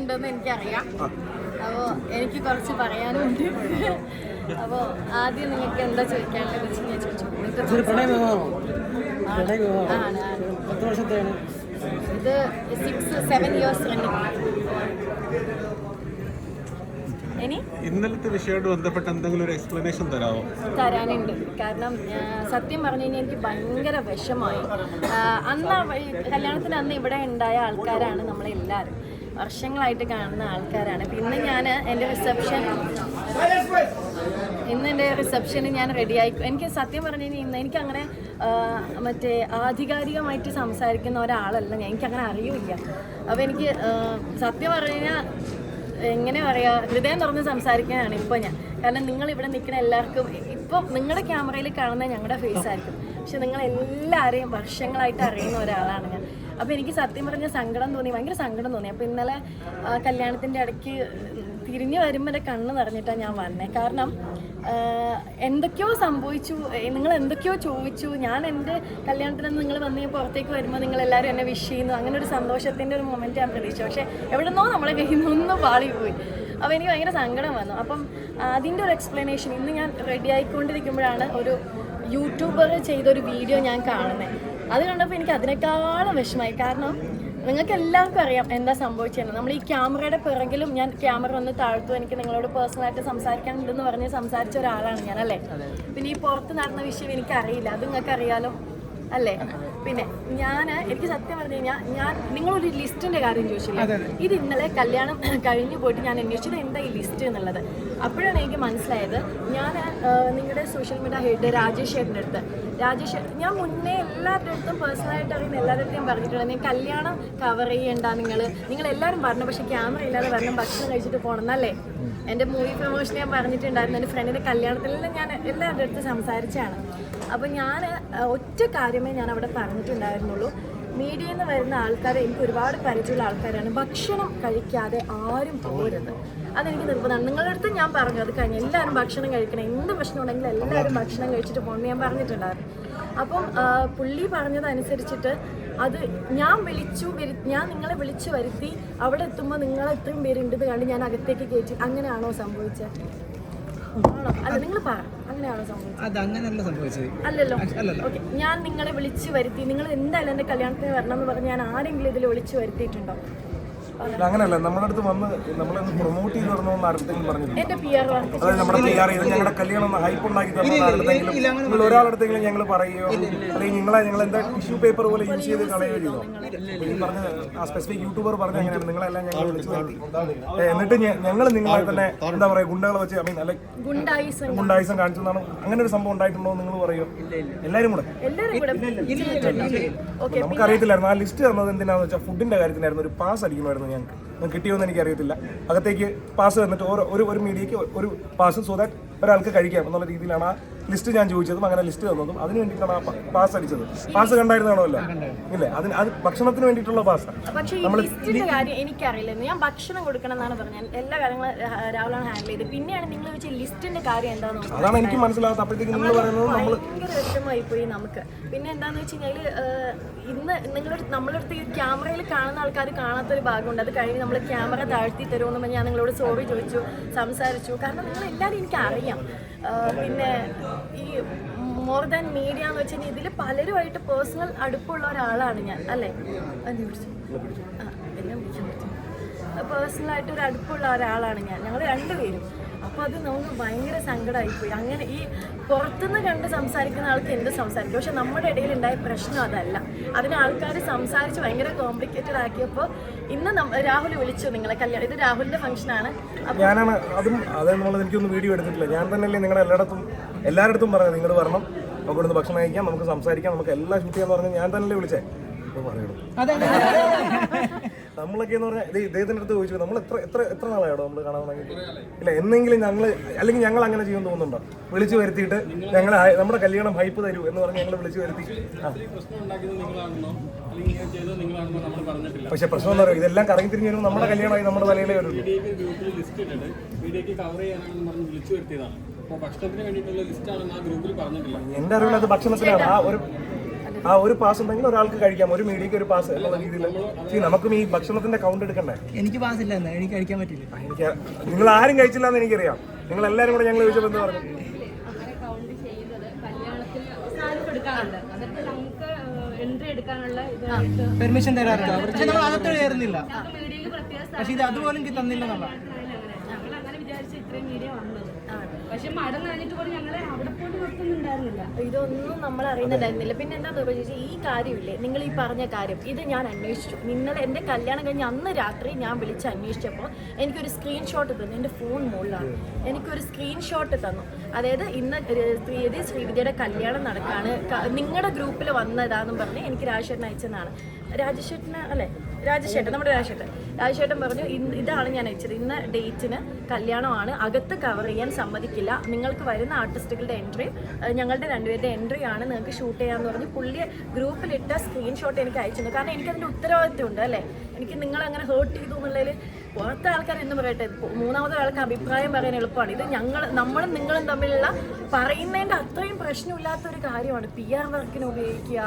ഉണ്ടെന്ന് എനിക്കറിയാം. അപ്പോൾ എനിക്ക് കുറച്ച് പറയാനുണ്ട്. അപ്പോൾ ആദ്യം നിങ്ങൾക്ക് എന്താ ചോദിക്കാനുള്ളത് വെച്ച് ഞാൻ ചോദിച്ചു. ഇത് സിക്സ് സെവൻ ഇയേഴ്സ് ഇന്നലത്തെ വിഷയമായിട്ട് ബന്ധപ്പെട്ട് എന്തെങ്കിലും ഒരു എക്സ്പ്ലനേഷൻ തരാമോ തരാനുണ്ട്. കാരണം സത്യം പറഞ്ഞു കഴിഞ്ഞാൽ എനിക്ക് ഭയങ്കര വിഷമായി. അന്ന് കല്യാണത്തിന് അന്ന് ഇവിടെ ഉണ്ടായ ആൾക്കാരാണ് നമ്മളെല്ലാവരും. വർഷങ്ങളായിട്ട് കാണുന്ന ആൾക്കാരാണ്. പിന്നെ ഞാൻ എന്റെ റിസപ്ഷൻ ഇന്ന് എന്റെ റിസപ്ഷന് ഞാൻ റെഡിയായി എനിക്ക് സത്യം പറഞ്ഞു കഴിഞ്ഞാൽ ഇന്ന് എനിക്കങ്ങനെ മറ്റേ ആധികാരികമായിട്ട് സംസാരിക്കുന്ന ഒരാളല്ല ഞാൻ. എനിക്കങ്ങനെ അറിയില്ല അപ്പോൾ എനിക്ക് സത്യം പറഞ്ഞു കഴിഞ്ഞാൽ എങ്ങനെ പറയുക ഹൃദയം തുറന്ന് സംസാരിക്കാനാണ് ഇപ്പോൾ ഞാൻ. കാരണം നിങ്ങൾ ഇവിടെ നിൽക്കുന്ന എല്ലാവർക്കും ഇപ്പം നിങ്ങളുടെ ക്യാമറയിൽ കാണുന്ന ഞങ്ങളുടെ ഫേസ് ആയിരിക്കും. പക്ഷെ നിങ്ങൾ എല്ലാവരെയും വർഷങ്ങളായിട്ട് അറിയുന്ന ഒരാളാണ് ഞാൻ. അപ്പോൾ എനിക്ക് സത്യം പറഞ്ഞ സങ്കടം തോന്നി ഭയങ്കര സങ്കടം തോന്നി. അപ്പോൾ ഇന്നലെ കല്യാണത്തിന്റെ ഇടയ്ക്ക് തിരിഞ്ഞു വരുമ്പോൾ എന്റെ കണ്ണ് നിറഞ്ഞിട്ടാണ് ഞാൻ വന്നത് കാരണം എന്തൊക്കെയോ സംഭവിച്ചു. നിങ്ങൾ എന്തൊക്കെയോ ചോദിച്ചു. ഞാൻ എന്റെ കല്യാണത്തിന് നിങ്ങൾ വന്ന് പുറത്തേക്ക് വരുമ്പോൾ നിങ്ങൾ എല്ലാവരും എന്നെ വിഷ് ചെയ്യുന്നു. അങ്ങനെ ഒരു സന്തോഷത്തിന്റെ ഒരു മൊമെന്റ് ഞാൻ പ്രതീക്ഷിച്ചു. പക്ഷേ എവിടെ നിന്നോ നമ്മളെ കയ്യിൽ നിന്നൊന്നും പാളി പോയി അപ്പോൾ എനിക്ക് ഭയങ്കര സങ്കടം വന്നു. അപ്പം അതിന്റെ ഒരു എക്സ്പ്ലനേഷൻ ഇന്ന് ഞാൻ റെഡി ആയിക്കൊണ്ടിരിക്കുമ്പോഴാണ് ഒരു യൂട്യൂബർ ചെയ്തൊരു വീഡിയോ ഞാൻ കാണുന്നത് അത് കണ്ടപ്പോൾ എനിക്ക് അതിനേക്കാളും വിഷമായി കാരണം നിങ്ങൾക്ക് എല്ലാവർക്കും അറിയാം എന്താ സംഭവിച്ചത് നമ്മൾ ഈ ക്യാമറയുടെ പിറകിലും ഞാൻ ക്യാമറ ഒന്ന് താഴ്ത്തു. എനിക്ക് നിങ്ങളോട് പേഴ്സണലായിട്ട് സംസാരിക്കാനുണ്ടെന്ന് പറഞ്ഞ് സംസാരിച്ച ഒരാളാണ് ഞാൻ അല്ലേ പിന്നെ ഈ പുറത്ത് നടന്ന വിഷയം എനിക്കറിയില്ല. അത് നിങ്ങൾക്ക് അറിയാലോ അല്ലേ പിന്നെ ഞാൻ എനിക്ക് സത്യം പറഞ്ഞു കഴിഞ്ഞാൽ ഞാൻ നിങ്ങളൊരു ലിസ്റ്റിന്റെ കാര്യം ചോദിച്ചില്ല? ഇത് ഇന്നലെ കല്യാണം കഴിഞ്ഞു പോയിട്ട് ഞാൻ അന്വേഷിച്ചത് എന്താ ഈ ലിസ്റ്റ് എന്നുള്ളത്. അപ്പോഴാണ് എനിക്ക് മനസ്സിലായത് ഞാൻ നിങ്ങളുടെ സോഷ്യൽ മീഡിയ ഹെഡ് രാജേഷ് ചേട്ടന്റെ അടുത്ത്. രാജേഷ് ഞാൻ മുന്നേ എല്ലാവരുടെ അടുത്തും പേഴ്സണലായിട്ട് അറിയുന്ന എല്ലാവരുടെ ഞാൻ പറഞ്ഞിട്ടുണ്ട്. നീ കല്യാണം കവർ ചെയ്യണ്ട നിങ്ങൾ നിങ്ങൾ എല്ലാവരും പറഞ്ഞു പക്ഷേ ക്യാമറ ഇല്ലാതെ വരണം ഭക്ഷണം കഴിച്ചിട്ട് പോകണം എന്നല്ലേ? എന്റെ മൂവി പ്രൊമോഷൻ ഞാൻ പറഞ്ഞിട്ടുണ്ടായിരുന്നു. എന്റെ ഫ്രണ്ടിന്റെ കല്യാണത്തിലെല്ലാം ഞാൻ എല്ലാവരുടെ അടുത്ത് സംസാരിച്ചാണ് അപ്പോൾ ഞാൻ ഒറ്റ കാര്യമേ ഞാൻ അവിടെ പറഞ്ഞിട്ടുണ്ടായിരുന്നുള്ളൂ. മീഡിയയിൽ നിന്ന് വരുന്ന ആൾക്കാരെ എനിക്ക് ഒരുപാട് പരിചയമുള്ള ആൾക്കാരാണ്. ഭക്ഷണം കഴിക്കാതെ ആരും പോരുത്. അതെനിക്ക് നിർബന്ധമാണ്. നിങ്ങളുടെ അടുത്ത് ഞാൻ പറഞ്ഞു അത് കഴിഞ്ഞ് എല്ലാവരും ഭക്ഷണം കഴിക്കണം. എന്ത് ഭക്ഷണം ഉണ്ടെങ്കിലും എല്ലാവരും ഭക്ഷണം കഴിച്ചിട്ട് പോകണമെന്ന് ഞാൻ പറഞ്ഞിട്ടുണ്ടായിരുന്നു. അപ്പം പുള്ളി പറഞ്ഞതനുസരിച്ചിട്ട് അത് ഞാൻ വിളിച്ചു വരു ഞാൻ നിങ്ങളെ വിളിച്ചു വരുത്തി അവിടെ എത്തുമ്പോൾ നിങ്ങൾ ഇത്രയും പേരുണ്ടെന്ന് കണ്ട് ഞാൻ അകത്തേക്ക് കയറ്റി അങ്ങനെയാണോ സംഭവിച്ചത് ആണോ? അല്ല നിങ്ങൾ പറ. അത് അങ്ങനെയല്ല സംഭവിച്ചത്. അല്ലല്ലോ. ഞാൻ നിങ്ങളെ വിളിച്ചു വരുത്തി. നിങ്ങൾ എന്തായാലും എന്റെ കല്യാണത്തിന് വരണം എന്ന് പറഞ്ഞ് ഞാൻ ആരെങ്കിലും ഇതിൽ വിളിച്ചു വരുത്തിയിട്ടുണ്ടോ? അങ്ങനെയല്ല. നമ്മുടെ അടുത്ത് വന്ന് നമ്മളെ പ്രൊമോട്ട് ചെയ്ത് തരണമെന്ന് ആരുടെങ്കിലും പറഞ്ഞില്ല അതായത് നമ്മുടെ പി ആർ ചെയ്ത് ഞങ്ങളുടെ കല്യാണം ഒന്ന് ഹൈപ്പ് ഉണ്ടാക്കി തരണമെന്ന് ആരുടെങ്കിലും നിങ്ങൾ ഒരാളടുത്തെങ്കിലും ഞങ്ങൾ പറയുകയോ അല്ലെങ്കിൽ നിങ്ങളെ ഞങ്ങൾ എന്താ ടിഷ്യൂ പേപ്പർ പോലെ യൂസ് ചെയ്ത് കളയുകയോ ചെയ്തോ? ഈ പറഞ്ഞ ആ സ്പെസിഫിക് യൂട്യൂബർ പറഞ്ഞ അങ്ങനെയാണ് നിങ്ങളെല്ലാം ഞങ്ങൾ വിളിച്ചു ഏ, എന്നിട്ട് ഞങ്ങൾ നിങ്ങളെ തന്നെ എന്താ പറയാ ഗുണ്ടകളെ വെച്ച് ഐ മീൻ അല്ലെ ഗുണ്ടായിസം കാണിച്ചതാണ് അങ്ങനെ ഒരു സംഭവം ഉണ്ടായിട്ടുണ്ടോ എന്ന് നിങ്ങൾ പറയോ? എല്ലാവരും കൂടെ? എല്ലാവരും കൂടെ. ഓക്കെ നമുക്കറിയത്തില്ലായിരുന്നു. ആ ലിസ്റ്റ് തന്നത് എന്തിനാന്ന് വെച്ചാൽ ഫുഡിന്റെ കാര്യത്തിനായിരുന്നു. ഒരു പാസ് അടിക്കണമായിരുന്നു ഞങ്ങൾക്ക്. കിട്ടിയോന്ന് എനിക്കറിയത്തില്ല. അകത്തേക്ക് പാസ് തന്നിട്ട് ഓരോ ഒരു ഒരു മീഡിയക്ക് ഒരു പാസ് സോ ദാറ്റ് ഒരാൾക്ക് കഴിക്കാം എന്നുള്ള രീതിയിലാണ് ആ ലിസ്റ്റ് ഞാൻ ചോദിച്ചതും അങ്ങനെ ലിസ്റ്റ് തന്നതും. അതിന് വേണ്ടിയിട്ടാണ് ആ പാസ് അടിച്ചത്. പാസ് കണ്ടായിരുന്നാണല്ലോ ഇല്ലേ അതിന് അത് ഭക്ഷണത്തിന് വേണ്ടിയിട്ടുള്ള പാസ് പക്ഷേ ഈ ലിസ്റ്റിന്റെ കാര്യം എനിക്കറിയില്ലായിരുന്നു ഞാൻ ഭക്ഷണം കൊടുക്കണം എന്നാണ് പറഞ്ഞത്. എല്ലാ കാര്യങ്ങളും രാ- ഹാൻഡിൽ ചെയ്ത് പിന്നെയാണ് നിങ്ങൾ വെച്ച ലിസ്റ്റിന്റെ കാര്യം എന്താണെന്ന് അതാണ് എനിക്ക് മനസ്സിലാകാത്ത അപ്പോഴത്തേക്ക് നിങ്ങൾ പറയുന്നത് നമ്മൾ ഭയങ്കര വിഷമമായി പോയി നമുക്ക്. പിന്നെ എന്താന്ന് വെച്ച് കഴിഞ്ഞാൽ ഇന്ന് നിങ്ങളുടെ നമ്മളടുത്ത് ഈ ക്യാമറയിൽ കാണുന്ന ആൾക്കാർ കാണാത്തൊരു ഭാഗമുണ്ട്. അത് കഴിഞ്ഞ് നമ്മൾ ക്യാമറ താഴ്ത്തി തരുമെന്ന് ഞാൻ നിങ്ങളോട് സോറി ചോദിച്ചു സംസാരിച്ചു. കാരണം നിങ്ങൾ എല്ലാവരും എനിക്ക് അറിയാം പിന്നെ ഈ മോർ ദാൻ മീഡിയ എന്ന് വെച്ചാൽ ഇതിൽ പലരുമായിട്ട് പേഴ്സണൽ അടുപ്പുള്ള ഒരാളാണ് ഞാൻ അല്ലേ? അത് വിളിച്ചു? ആ എന്നെ വിളിക്കാൻ പറ്റും പേഴ്സണലായിട്ട് ഒരു അടുപ്പുള്ള ഒരാളാണ് ഞാൻ. ഞങ്ങൾ രണ്ടുപേരും. അപ്പോൾ അത് നമുക്ക് ഭയങ്കര സങ്കടമായിപ്പോയി അങ്ങനെ ഈ പുറത്തുനിന്ന് കണ്ട് സംസാരിക്കുന്ന ആൾക്ക് എന്ത് സംസാരിക്കും? പക്ഷെ നമ്മുടെ ഇടയിൽ ഉണ്ടായ പ്രശ്നം അതല്ല. അതിന് ആൾക്കാർ സംസാരിച്ച് ഭയങ്കര കോംപ്ലിക്കേറ്റഡ് ആക്കിയപ്പോൾ ഇന്ന് രാഹുൽ വിളിച്ചു നിങ്ങളെ കല്യാണം ഇത് രാഹുലിന്റെ ഫംഗ്ഷനാണ് ഞാനാണ് അതും അതെന്നുള്ളത് എനിക്കൊന്നും വീഡിയോ എടുത്തിട്ടില്ല. ഞാൻ തന്നെയല്ലേ നിങ്ങളുടെ എല്ലായിടത്തും എല്ലായിടത്തും പറഞ്ഞത് നിങ്ങൾ വരണം. നമുക്ക് ഇവിടുന്ന് ഭക്ഷണം കഴിക്കാം നമുക്ക് സംസാരിക്കാം നമുക്ക് എല്ലാം ഷൂട്ട് ചെയ്യാന്ന് പറഞ്ഞ് ഞാൻ തന്നെ വിളിച്ചേ. നമ്മളൊക്കെ എന്ന് പറഞ്ഞാൽ ഇദ്ദേഹത്തിന്റെ അടുത്ത് ചോദിച്ചു നമ്മൾ എത്ര എത്ര എത്ര നാളായോ നമ്മൾ കാണാൻ തുടങ്ങിയിട്ട് ഇല്ല എന്നെങ്കിലും ഞങ്ങൾ അല്ലെങ്കിൽ ഞങ്ങൾ അങ്ങനെ ചെയ്യുമെന്ന് തോന്നുന്നുണ്ടോ? വിളിച്ചു വരുത്തിയിട്ട് ഞങ്ങൾ നമ്മുടെ കല്യാണം ഹൈപ്പ് തരൂ എന്ന് പറഞ്ഞ് ഞങ്ങൾ വിളിച്ചു വരുത്തി. പക്ഷെ പ്രശ്നം എന്താ പറയുക ഇതെല്ലാം കറങ്ങി തിരിഞ്ഞു വരുമ്പോൾ നമ്മുടെ കല്യാണമായി നമ്മുടെ തലയിലേ വരുള്ളൂ. എന്റെ അറിവിൽ അത് ഭക്ഷണത്തിനാണ് ആ ഒരു ആ ഒരു പാസ് ഉണ്ടെങ്കിൽ ഒരാൾക്ക് കഴിക്കാം. ഒരു മീഡിയക്ക് ഒരു പാസ് എന്നുള്ള രീതിയിൽ. നമുക്കും ഈ ഭക്ഷണത്തിന്റെ കൗണ്ട് എടുക്കണ്ടേ? എനിക്ക് പാസ് ഇല്ല എന്നാ. എനിക്ക് കഴിക്കാൻ പറ്റില്ല. എനിക്ക് നിങ്ങൾ ആരും കഴിച്ചില്ല എന്ന് എനിക്കറിയാം. നിങ്ങൾ എല്ലാരും കൂടെ ഞങ്ങൾ ചോദിച്ചപ്പോൾ എന്താ പറഞ്ഞു പെർമിഷൻ തരാറുണ്ട്. പക്ഷെ നമ്മൾ അകത്ത് കയറുന്നില്ല. പക്ഷെ ഇത് അതുപോലെ തന്നില്ല അങ്ങനെ വിചാരിച്ച് ഇത്രയും മീഡിയ വന്നത്. പക്ഷെ മഴ നനഞ്ഞിട്ട് പോലും ഞങ്ങളെ അവിടെ പോലും നിർത്തുന്നുണ്ടായിരുന്നില്ല. ഇതൊന്നും നമ്മൾ അറിയുന്നുണ്ടായിരുന്നില്ല പിന്നെ എന്താ ചോദിച്ചാൽ ഈ കാര്യമില്ലേ? നിങ്ങൾ ഈ പറഞ്ഞ കാര്യം ഇത് ഞാൻ അന്വേഷിച്ചു. നിങ്ങൾ എന്റെ കല്യാണം കഴിഞ്ഞ് അന്ന് രാത്രി ഞാൻ വിളിച്ച് അന്വേഷിച്ചപ്പോൾ എനിക്കൊരു സ്ക്രീൻഷോട്ട് തന്നു. എന്റെ ഫോൺ മുകളിലാണ്. എനിക്കൊരു സ്ക്രീൻഷോട്ട് തന്നു. അതായത് ഇന്ന് തീയതി ശ്രീവിദ്യയുടെ കല്യാണം നടക്കാണ്. നിങ്ങളുടെ ഗ്രൂപ്പിൽ വന്നതാന്നും പറഞ്ഞ് എനിക്ക് രാജേഷേട്ടൻ അയച്ചതാണ്. രാജേഷേട്ടന് അല്ലേ? രാജേഷേട്ടൻ നമ്മുടെ രാജേഷേട്ടൻ. രാജേഷേട്ടൻ പറഞ്ഞു ഇന്ന് ഇതാണ് ഞാൻ അയച്ചത്. ഇന്ന് ഡേറ്റിന് കല്യാണമാണ്. അകത്ത് കവർ ചെയ്യാൻ സമ്മതിക്കില്ല. നിങ്ങൾക്ക് വരുന്ന ആർട്ടിസ്റ്റുകളുടെ എൻട്രി ഞങ്ങളുടെ രണ്ടുപേരുടെ എൻട്രി ആണ്. നിങ്ങൾക്ക് ഷൂട്ട് ചെയ്യാമെന്ന് പറഞ്ഞ് പുള്ളി ഗ്രൂപ്പിലിട്ട സ്ക്രീൻഷോട്ട് എനിക്ക് അയച്ചിരുന്നു കാരണം എനിക്കതിന്റെ ഉത്തരവാദിത്വം ഉണ്ട് അല്ലേ? എനിക്ക് നിങ്ങളങ്ങനെ ഹേർട്ട് ചെയ്തു എന്നുള്ളതിൽ പുറത്തെ ആൾക്കാർ എന്ന് പറയട്ടെ മൂന്നാമത്തെ ആൾക്ക് അഭിപ്രായം പറയാൻ എളുപ്പമാണ്. ഇത് ഞങ്ങൾ നമ്മളും നിങ്ങളും തമ്മിലുള്ള പറയുന്നതിന്റെ അത്രയും പ്രശ്നമില്ലാത്ത ഒരു കാര്യമാണ്. പി ആർ വർക്കിന് ഉപയോഗിക്കുക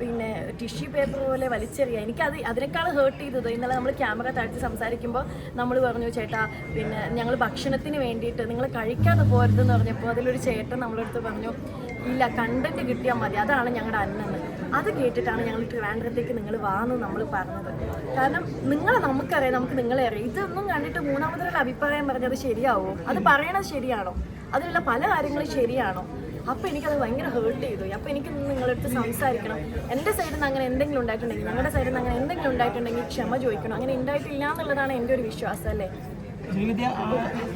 പിന്നെ ടിഷ്യൂ പേപ്പർ പോലെ വലിച്ചെറിയുക. എനിക്കത് അതിനേക്കാൾ ഹേർട്ട് ചെയ്തത് ഇന്നലെ നമ്മൾ ക്യാമറ താഴ്ത്തി സംസാരിക്കുമ്പോൾ നമ്മൾ പറഞ്ഞു ചേട്ടാ പിന്നെ ഞങ്ങൾ ഭക്ഷണത്തിന് വേണ്ടിയിട്ട് നിങ്ങൾ കഴിക്കാതെ പോരുതെന്ന് പറഞ്ഞപ്പോൾ അതിലൊരു ചേട്ടൻ നമ്മളെടുത്ത് പറഞ്ഞു ഇല്ല കണ്ടന്റ് കിട്ടിയാൽ മതി. അതാണ് ഞങ്ങളുടെ അന്നെന്ന് അത് കേട്ടിട്ടാണ് ഞങ്ങൾ ട്രിവാൻഡ്രത്തേക്ക് നിങ്ങൾ വാന്ന് നമ്മൾ പറഞ്ഞത്. കാരണം നിങ്ങളെ നമുക്കറിയാം നമുക്ക് നിങ്ങളെ അറിയാം. ഇതൊന്നും കണ്ടിട്ട് മൂന്നാമതൊരു അഭിപ്രായം പറഞ്ഞത് ശരിയാവോ? അത് പറയണത് ശരിയാണോ? അതിലുള്ള പല കാര്യങ്ങളും ശരിയാണോ? അപ്പോൾ എനിക്കത് ഭയങ്കര ഹേർട്ട് ചെയ്തു. അപ്പോൾ എനിക്ക് നിങ്ങളടുത്ത് സംസാരിക്കണം. എന്റെ സൈഡിൽ നിന്ന് അങ്ങനെ എന്തെങ്കിലും ഉണ്ടായിട്ടുണ്ടെങ്കിൽ ഞങ്ങളുടെ സൈഡിൽ നിന്ന് അങ്ങനെ എന്തെങ്കിലും ഉണ്ടായിട്ടുണ്ടെങ്കിൽ ക്ഷമ ചോദിക്കണം. അങ്ങനെ ഉണ്ടായിട്ടില്ല എന്നുള്ളതാണ് എന്റെ ഒരു വിശ്വാസം അല്ലേ? ശ്രീവിദ്യ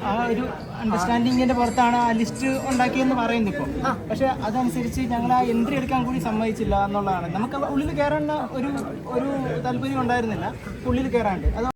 ആ- ഒരു അണ്ടർസ്റ്റാൻഡിങ്ങിന്റെ പുറത്താണ് ആ ലിസ്റ്റ് ഉണ്ടാക്കിയെന്ന് പറയുന്നത് ഇപ്പോൾ പക്ഷെ അതനുസരിച്ച് ഞങ്ങൾ ആ എൻട്രി എടുക്കാൻ കൂടി സമ്മതിച്ചില്ല എന്നുള്ളതാണ്. നമുക്ക് ഉള്ളിൽ കയറേണ്ട ഒരു ഒരു താല്പര്യം ഉണ്ടായിരുന്നില്ല. ഉള്ളിൽ കയറാണ്ട് അത്